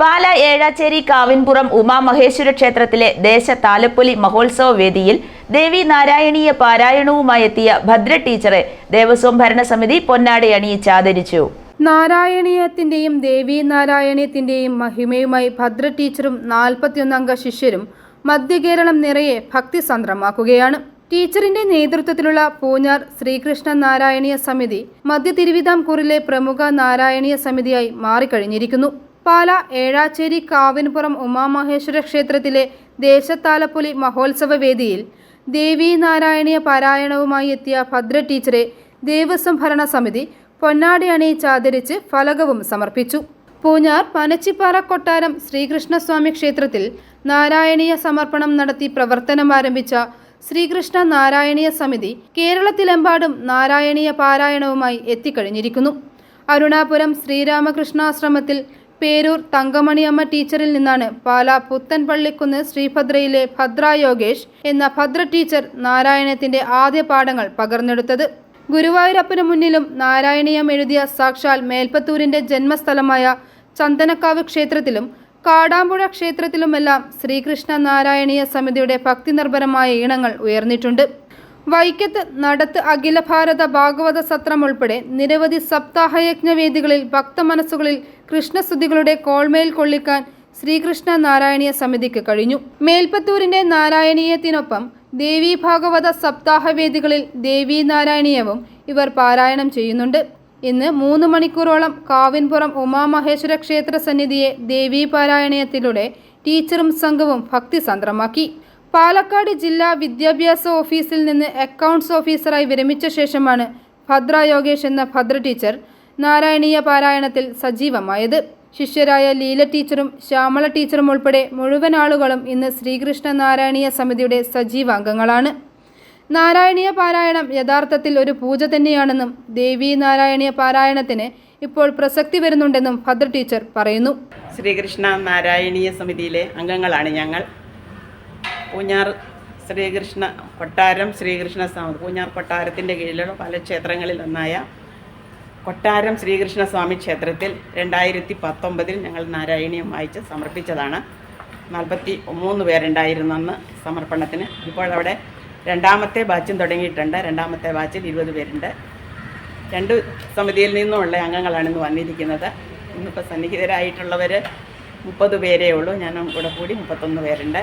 പാല ഏഴാച്ചേരി കാവിൻപുറം ഉമാമഹേശ്വര ക്ഷേത്രത്തിലെ ദേശ താലപ്പൊലി മഹോത്സവ വേദിയിൽ ദേവി നാരായണീയ പാരായണവുമായെത്തിയ ഭദ്ര ടീച്ചറെ ദേവസ്വം ഭരണസമിതി പൊന്നാടി അണിയിച്ച് ആദരിച്ചു. നാരായണീയത്തിന്റെയും ദേവി നാരായണീയത്തിന്റെയും മഹിമയുമായി ഭദ്ര ടീച്ചറും നാൽപ്പത്തിയൊന്നംഗ ശിഷ്യരും മധ്യകേരളം നിറയെ ഭക്തി സന്ദ്രമാക്കുകയാണ്. ടീച്ചറിന്റെ നേതൃത്വത്തിലുള്ള പൂഞ്ഞാർ ശ്രീകൃഷ്ണ നാരായണീയ സമിതി മധ്യ തിരുവിതാംകൂറിലെ പ്രമുഖ നാരായണീയ സമിതിയായി മാറിക്കഴിഞ്ഞിരിക്കുന്നു. പാല ഏഴാച്ചേരി കാവിൻപുറം ഉമാമഹേശ്വര ക്ഷേത്രത്തിലെ ദേശത്താലപ്പൊലി മഹോത്സവ വേദിയിൽ ദേവി നാരായണീയ പാരായണവുമായി എത്തിയ ഭദ്ര ടീച്ചറെ ദേവസ്വം ഭരണ സമിതി പൊന്നാടി അണിയിച്ച് ആദരിച്ച് ഫലകവും സമർപ്പിച്ചു. പൂഞ്ഞാർ പനച്ചിപ്പാറ കൊട്ടാരം ശ്രീകൃഷ്ണസ്വാമി ക്ഷേത്രത്തിൽ നാരായണീയ സമർപ്പണം നടത്തി പ്രവർത്തനം ആരംഭിച്ച ശ്രീകൃഷ്ണ നാരായണീയ സമിതി കേരളത്തിലെമ്പാടും നാരായണീയ പാരായണവുമായി എത്തിക്കഴിഞ്ഞിരിക്കുന്നു. അരുണാപുരം ശ്രീരാമകൃഷ്ണാശ്രമത്തിൽ പേരൂർ തങ്കമണിയമ്മ ടീച്ചറിൽ നിന്നാണ് പാലാ പുത്തൻപള്ളിക്കുന്ന് ശ്രീഭദ്രയിലെ ഭദ്ര യോഗേഷ് എന്ന ഭദ്ര ടീച്ചർ നാരായണത്തിന്റെ ആദ്യ പാഠങ്ങൾ പകർന്നെടുത്തത്. ഗുരുവായൂരപ്പനു മുന്നിലും നാരായണീയം എഴുതിയ സാക്ഷാൽ മേൽപ്പത്തൂരിന്റെ ജന്മസ്ഥലമായ ചന്ദനക്കാവ് ക്ഷേത്രത്തിലും കാടാമ്പുഴ ക്ഷേത്രത്തിലുമെല്ലാം ശ്രീകൃഷ്ണ നാരായണീയ സമിതിയുടെ ഭക്തി നിർഭരമായ ഈണങ്ങൾ ഉയർന്നിട്ടുണ്ട്. വൈക്കത്ത് നടത്ത് അഖില ഭാരത ഭാഗവത സത്രം ഉൾപ്പെടെ നിരവധി സപ്താഹയജ്ഞ വേദികളിൽ ഭക്തമനസ്സുകളിൽ കൃഷ്ണസ്തുതികളുടെ കോൾമേൽ കൊള്ളിക്കാൻ ശ്രീകൃഷ്ണ നാരായണീയ സമിതിക്ക് കഴിഞ്ഞു. മേൽപ്പത്തൂരിന്റെ നാരായണീയത്തിനൊപ്പം ദേവി ഭാഗവത സപ്താഹ വേദികളിൽ ദേവി നാരായണീയവും ഇവർ പാരായണം ചെയ്യുന്നുണ്ട്. ഇന്ന് മൂന്ന് മണിക്കൂറോളം കാവിൻപുറം ഉമാമഹേശ്വര ക്ഷേത്ര സന്നിധിയെ ദേവീ പാരായണയത്തിലൂടെ ടീച്ചറും സംഘവും ഭക്തിസന്ത്രമാക്കി പാലക്കാട് ജില്ലാ വിദ്യാഭ്യാസ ഓഫീസിൽ നിന്ന് അക്കൗണ്ട്സ് ഓഫീസറായി വിരമിച്ച ശേഷമാണ് ഭദ്ര യോഗേഷ് എന്ന ഭദ്ര ടീച്ചർ നാരായണീയ പാരായണത്തിൽ സജീവമായത്. ശിഷ്യരായ ലീല ടീച്ചറും ശ്യാമള ടീച്ചറും ഉൾപ്പെടെ മുഴുവൻ ആളുകളും ഇന്ന് ശ്രീകൃഷ്ണ നാരായണീയ സമിതിയുടെ സജീവ അംഗങ്ങളാണ് നാരായണീയ പാരായണം യഥാർത്ഥത്തിൽ ഒരു പൂജ തന്നെയാണെന്നും ദേവി നാരായണീയ പാരായണത്തിന് ഇപ്പോൾ പ്രസക്തി വരുന്നുണ്ടെന്നും ഭദ്ര ടീച്ചർ പറയുന്നു. ശ്രീകൃഷ്ണ നാരായണീയ സമിതിയിലെ അംഗങ്ങളാണ് ഞങ്ങൾ. പൂഞ്ഞാർ ശ്രീകൃഷ്ണ കൊട്ടാരം ശ്രീകൃഷ്ണ സ്വാമി പൂഞ്ഞാർ കൊട്ടാരത്തിന്റെ കീഴിലുള്ള പല ക്ഷേത്രങ്ങളിൽ ഒന്നായ കൊട്ടാരം ശ്രീകൃഷ്ണ സ്വാമി ക്ഷേത്രത്തിൽ രണ്ടായിരത്തി പത്തൊമ്പതിൽ ഞങ്ങൾ നാരായണീയം വായിച്ച് സമർപ്പിച്ചതാണ്. നാൽപ്പത്തി മൂന്ന് പേരുണ്ടായിരുന്നു അന്ന് സമർപ്പണത്തിന്. ഇപ്പോൾ അവിടെ രണ്ടാമത്തെ ബാച്ചും തുടങ്ങിയിട്ടുണ്ട്. രണ്ടാമത്തെ ബാച്ചിൽ ഇരുപത് പേരുണ്ട്. രണ്ട് സമിതിയിൽ നിന്നുമുള്ള അംഗങ്ങളാണ് ഇന്ന് വന്നിരിക്കുന്നത്. ഇന്നിപ്പോൾ സന്നിഹിതരായിട്ടുള്ളവർ മുപ്പത് പേരേ ഉള്ളൂ. ഞാനും കൂടെ കൂടി മുപ്പത്തൊന്ന് പേരുണ്ട്.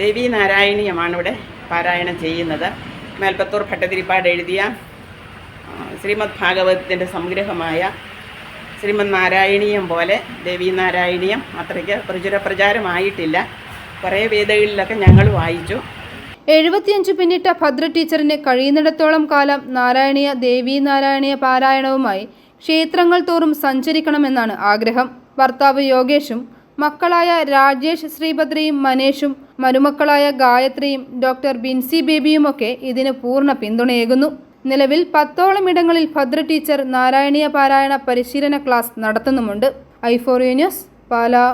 ദേവി നാരായണീയമാണ് ഇവിടെ പാരായണം ചെയ്യുന്നത്. മേൽപ്പത്തൂർ ഭട്ടതിരിപ്പാട് എഴുതിയ ശ്രീമദ് ഭാഗവതത്തിന്റെ സംഗ്രഹമായ ശ്രീമദ് നാരായണീയം പോലെ ദേവി നാരായണീയം അത്രയ്ക്ക് പ്രചുര പ്രചാരമായിട്ടില്ല. കുറേ വേദകളിലൊക്കെ ഞങ്ങൾ വായിച്ചു. എഴുപത്തിയഞ്ച് പിന്നിട്ട ഭദ്ര ടീച്ചറിന് കഴിയുന്നിടത്തോളം കാലം നാരായണീയ ദേവി നാരായണീയ പാരായണവുമായി ക്ഷേത്രങ്ങൾ തോറും സഞ്ചരിക്കണമെന്നാണ് ആഗ്രഹം. ഭർത്താവ് യോഗേഷും മക്കളായ രാജേഷ് ശ്രീഭദ്രയും മനേഷും മരുമക്കളായ ഗായത്രിയും ഡോക്ടർ ബിൻസി ബേബിയുമൊക്കെ ഇതിന് പൂർണ പിന്തുണയേകുന്നു. നിലവിൽ പത്തോളം ഇടങ്ങളിൽ ഭദ്ര ടീച്ചർ നാരായണീയ പാരായണ പരിശീലന class നടത്തുന്നുമുണ്ട്. I four news Pala.